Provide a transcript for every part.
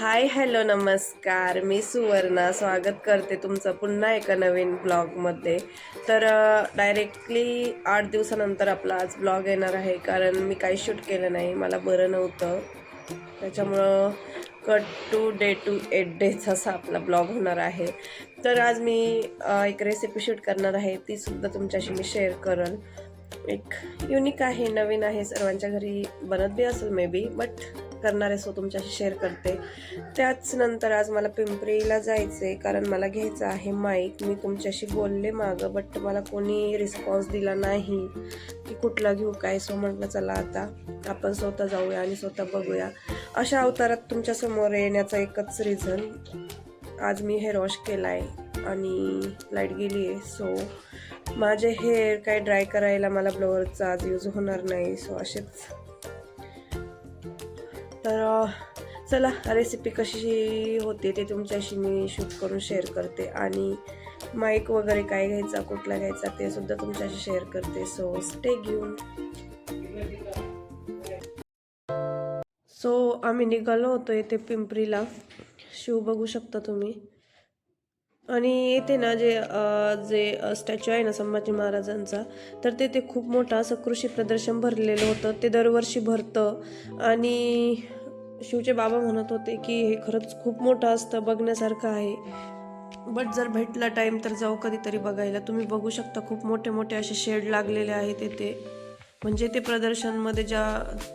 Hi hello नमस्कार. मी सुवर्णा. स्वागत करते तुमचं पुन्हा एका नवीन ब्लॉगमध्ये. तर डायरेक्टली आठ दिवसानंतर आपला आज ब्लॉग येणार आहे कारण मी काही शूट केलं नाही. मला बरं नव्हतं. त्याच्यामुळं cut two day to eight days असा आपला ब्लॉग होणार आहे. तर आज मी एक रेसिपी शूट करणार आहे. तीसुद्धा तुमच्याशी मी शेअर करल. एक युनिक आहे नवीन आहे सर्वांच्या घरी बनत बी असेल मे बी बट करणारे सो तुमच्याशी शेअर करते. त्याच नंतर आज मला पिंपरीला जायचं आहे कारण मला घ्यायचं आहे माईक मी तुमच्याशी बोलले मागं बट मला कोणी रिस्पॉन्स दिला नाही की कुठला घेऊ काय सो म्हटलं चला आता आपण स्वतः जाऊया आणि स्वतः बघूया. अशा अवतारात तुमच्यासमोर एकच रिझन आज मी हेअर वॉश केला आहे आणि लाइट गेली आहे सो माझे हेअर काय ड्राय करायला मला ब्लोअरचा आज यूज होणार नाही सो असेच. तर चला रेसिपी कशी होते ते तुमच्याशी मी शूट करून शेअर करते. आणि माईक वगैरे काय घ्यायचा कुठला घ्यायचा ते सुद्धा तुमच्याशी शेअर करते. सो स्टे घेऊन सो आम्ही निघालो होतो येथे पिंपरीला. शिव बघू शकता तुम्ही. आणि येथे ना जे जे स्टॅच्यू आहे ना संभाजी महाराजांचा तर ते ते खूप मोठं असं कृषी प्रदर्शन भरलेलं होतं. ते दरवर्षी भरतं. आणि शिवचे बाबा म्हणत होते की हे खरंच खूप मोठं असतं बघण्यासारखं आहे. बट जर भेटला टाईम तर जाऊ कधीतरी बघायला. तुम्ही बघू शकता खूप मोठे मोठे असे शेड लागलेले आहेत येथे म्हणजे ते प्रदर्शनमध्ये ज्या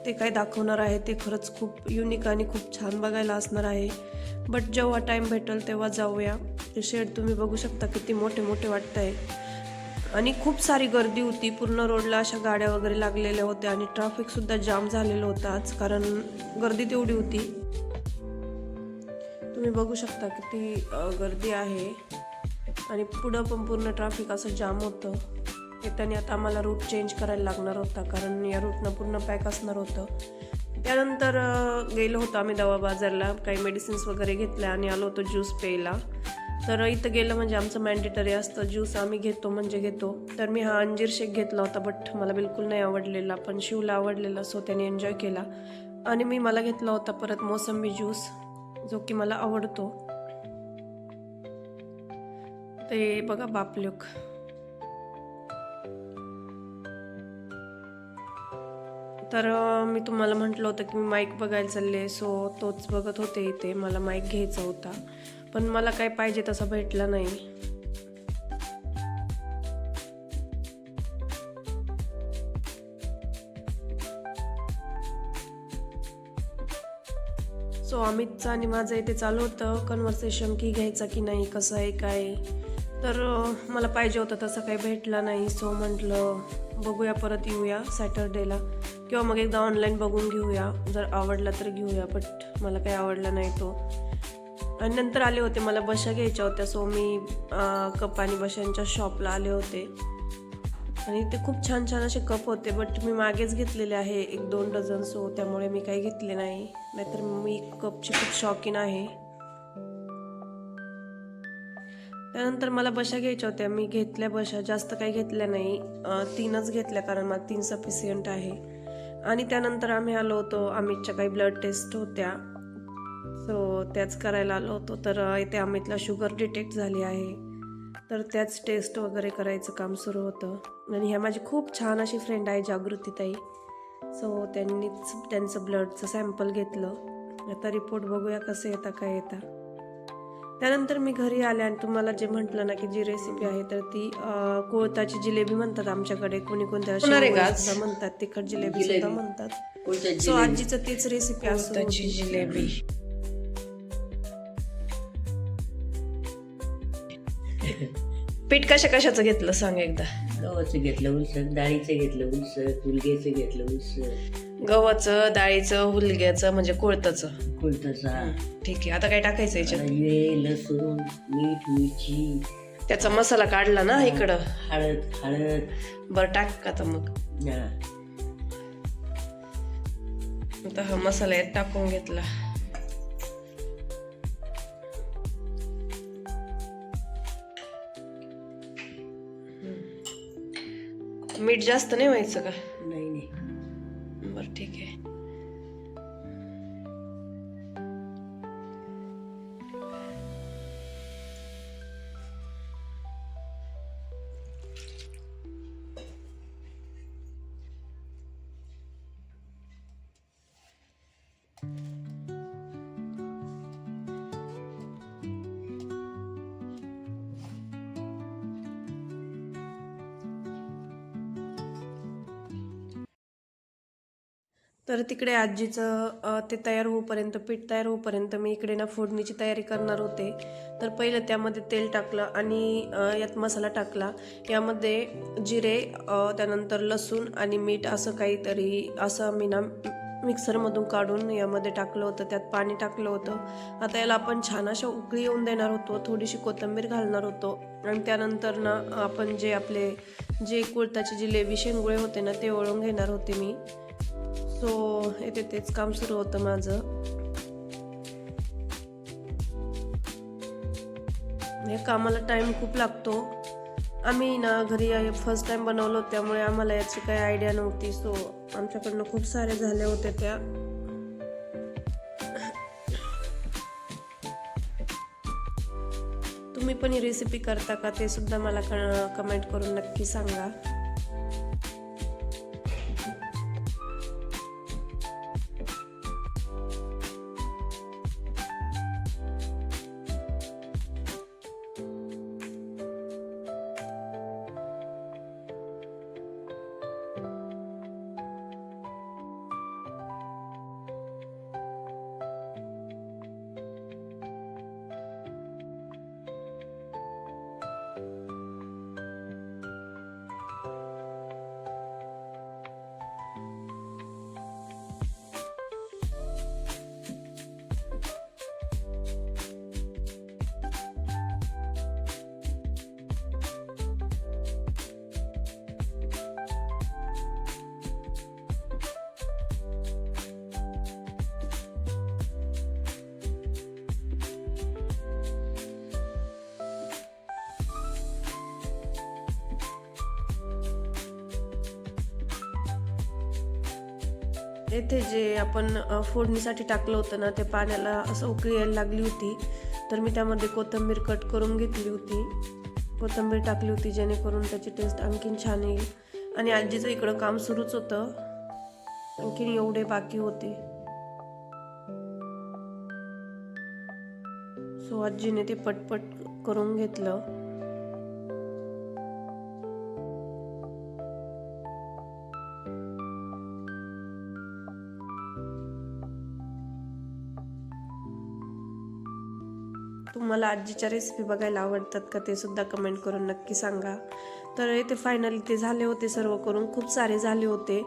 ते काय दाखवणार आहे ते खरंच खूप युनिक आणि खूप छान बघायला असणार आहे. बट जेव्हा टाईम भेटेल तेव्हा जाऊया. ते शेड तुम्ही बघू शकता किती मोठे मोठे वाटत आहे आणि खूप सारी गर्दी होती. पूर्ण रोडला अशा गाड्या वगैरे लागलेल्या होत्या आणि ट्रॅफिकसुद्धा जाम झालेलं होतं आज कारण गर्दी तेवढी होती. तुम्ही बघू शकता किती गर्दी आहे. आणि पुढं पण पूर्ण ट्रॅफिक असं जाम होतं. येताना आता आम्हाला रूट चेंज करायला लागणार होता. कारण या रूटनं पूर्ण पॅक असणार होतं. त्यानंतर गेलो होतो आम्ही दवा बाजारला. काही मेडिसिन्स वगैरे घेतल्या आणि आलो होतो ज्यूस प्यायला. तर इथं गेलं म्हणजे आमचं मॅन्डेटरी असतं. ज्यूस आम्ही घेतो म्हणजे घेतो. तर मी हा अंजीर शेक घेतला होता बट मला बिलकुल नाही आवडलेला. पण शिवला आवडलेला सो त्याने एन्जॉय केला. आणि मी मला घेतला होता परत मोसंबी ज्यूस जो की मला आवडतो. ते बघा बापलोक. तर मी तुम्हाला म्हटलं होतं की मी माईक बघायला चालले सो तोच बघत होते इथे. मला माईक घ्यायचा होता. पण मला काय पाहिजे तसा भेटला नाही. सो अमितचं आणि माझं इथे चालू होतं. कन्व्हर्सेशन की घ्यायचा की नाही कसं आहे काय तर मला पाहिजे होतं तसं काही भेटला नाही. सो म्हटलं बघूया परत येऊया सॅटरडेला किंवा मग एकदा ऑनलाईन बघून घेऊया. जर आवडला तर घेऊया बट मला काही आवडला नाही तो. आणि नंतर आले होते मला बशा घ्यायच्या होत्या. सो मी कप आणि बशांच्या शॉपला आले होते. आणि ते खूप छान छान असे कप होते बट मी मागेच घेतलेले आहे. एक दोन डझन सो त्यामुळे मी काही घेतले नाही. नाहीतर मी कपची खूप शौकीन आहे. त्यानंतर मला बशा घ्यायच्या होत्या. मी घेतल्या बशा जास्त काही घेतल्या नाही. तीनच घेतल्या कारण मला तीन सफिशियंट आहे. आणि त्यानंतर आम्ही आलो होतो अमितच्या काही ब्लड टेस्ट होत्या. सो त्याच करायला आलो होतो. तर इथे अमितला शुगर डिटेक्ट झाली आहे. तर त्याच टेस्ट वगैरे करायचं काम सुरू होतं. आणि ह्या माझी खूप छान अशी फ्रेंड आहे जागृतीताई. सो त्यांनीच त्यांचं ब्लडचं सॅम्पल घेतलं. आता रिपोर्ट बघूया कसं येता काय येतं. त्यानंतर मी घरी आले आणि तुम्हाला जे म्हटलं ना की जी रेसिपी आहे तर ती कोळताची जिलेबी म्हणतात आमच्याकडे. कोणी कोणत्या म्हणतात तिखट जिलेबी सुद्धा म्हणतात. सो आजीचं तीच रेसिपी असं कोळताची होती. जिलेबी. पीठ कशा कशाचं घेतलं सांग एकदा? गव्हाचं घेतलं उलस डाळीचं घेतलं उलस तुलग्याचं घेतलं उलस गव्हाचं डाळीचं हुलग्याचं म्हणजे कोळताचं. कोणताचा ठीक आहे. आता काय टाकायचं याच्यात? जिरे लसूण मीठ मिरची. त्याचा मसाला काढला ना इकडं? हळद हळद. बरं टाक आता मग? हा. आता हा मसाला यात टाकून घेतला. मीठ जास्त नाही व्हायचं का? तर तिकडे आजीचं ते तयार होईपर्यंत पीठ तयार होईपर्यंत मी इकडे ना फोडणीची तयारी करणार होते. तर पहिलं त्यामध्ये तेल टाकलं आणि यात मसाला टाकला. यामध्ये जिरे त्यानंतर लसूण आणि मीठ असं काहीतरी असं मी ना मिक्सरमधून काढून यामध्ये टाकलं होतं. त्यात पाणी टाकलं होतं. आता याला आपण छान अशा उकळी येऊन देणार होतो थोडीशी कोथिंबीर घालणार होतो. आणि त्यानंतर ना आपण जे आपले जे कुळताचे जिलेबी शेंगुळे होते ना ते ओळून घेणार होते मी. सो येथे तेच काम सुरू होतं माझं. हे कामाला टाइम खूप लागतो. आम्ही ना घरी फर्स्ट टाइम बनवलं त्यामुळे आम्हाला याची काही आयडिया नव्हती. सो आमच्याकडनं खूप सारे झाले होते त्या. तुम्ही पण ही रेसिपी करता का ते सुद्धा मला कमेंट करून नक्की सांगा. येथे जे आपण फोडणीसाठी टाकलं होतं ना ते पाण्याला असं उकळी यायला लागली होती. तर मी त्यामध्ये कोथिंबीर कट करून घेतली होती. कोथिंबीर टाकली होती जेणेकरून त्याची टेस्ट आणखीन छान येईल. आणि आजीचं इकडं काम सुरूच होतं. आणखीन एवढे बाकी होते. सो आजीने ते पटपट करून घेतलं. तुम्हाला आजीच्या रेसिपी बघायला आवडतात का ते सुद्धा कमेंट करून नक्की सांगा. तर इथे फायनली ते झाले होते सर्व करून खूप सारे झाले होते.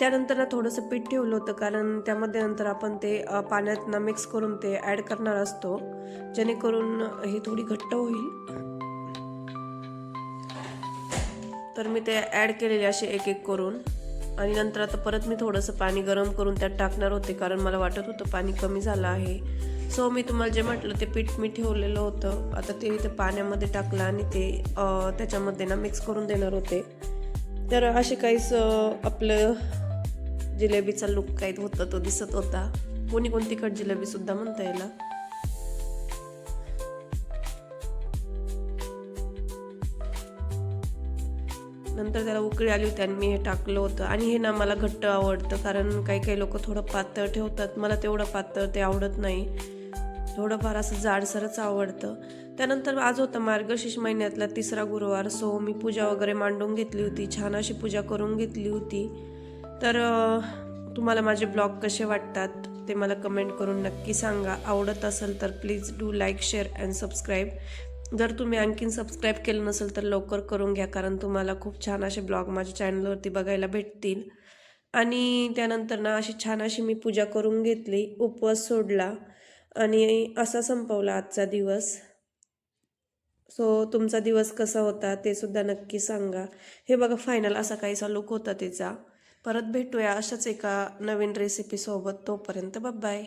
त्यानंतर ना थोडंसं पीठ ठेवलं होतं कारण त्यामध्ये नंतर आपण ते पाण्यात ना मिक्स करून ते ॲड करणार असतो. जेणेकरून हे थोडी घट्ट होईल. तर मी ते ॲड केलेले असे एक एक करून. आणि नंतर आता परत मी थोडंसं पाणी गरम करून त्यात टाकणार होते कारण मला वाटत होतं पाणी कमी झालं आहे. सो मी तुम्हाला जे म्हटलं ते पीठ मी ठेवलेलं होतं. आता ते इथं पाण्यामध्ये टाकलं आणि ते त्याच्यामध्ये ना मिक्स करून देणार होते. तर असे काहीच आपलं जिलेबीचा लुक काही होता तो दिसत होता. कोणी कोण तिखट जिलेबी सुद्धा म्हणता याला नंतर त्याला उकळी आली होती आणि मी हे टाकलं होतं. आणि हे ना मला घट्ट आवडतं कारण काही काही लोक थोडं पातळ ठेवतात. मला तेवढं पातळ ते आवडत नाही. थोडंफार असं जाडसरच आवडतं. त्यानंतर आज होता मार्गशीर्ष महिन्यातला तिसरा गुरुवार. सो मी पूजा वगैरे मांडून घेतली होती. छान अशी पूजा करून घेतली होती. तर तुम्हाला माझे ब्लॉग कसे वाटतात ते मला कमेंट करून नक्की सांगा. आवडत असेल तर please do like share and subscribe. जर तुम्ही आणखीन सबस्क्राईब केलं नसेल तर लवकर करून घ्या कारण तुम्हाला खूप छान असे ब्लॉग माझ्या चॅनलवरती बघायला भेटतील. आणि त्यानंतर ना अशी छान अशी मी पूजा करून घेतली. उपवास सोडला. आणि असा संपवला आजचा दिवस. सो तुमचा दिवस कसा होता ते सुद्धा नक्की सांगा. हे बघा फायनल असा काहीसा लुक होता तिचा परत भेटूया अशाच एका नवीन रेसिपीसोबत तोपर्यंत बाय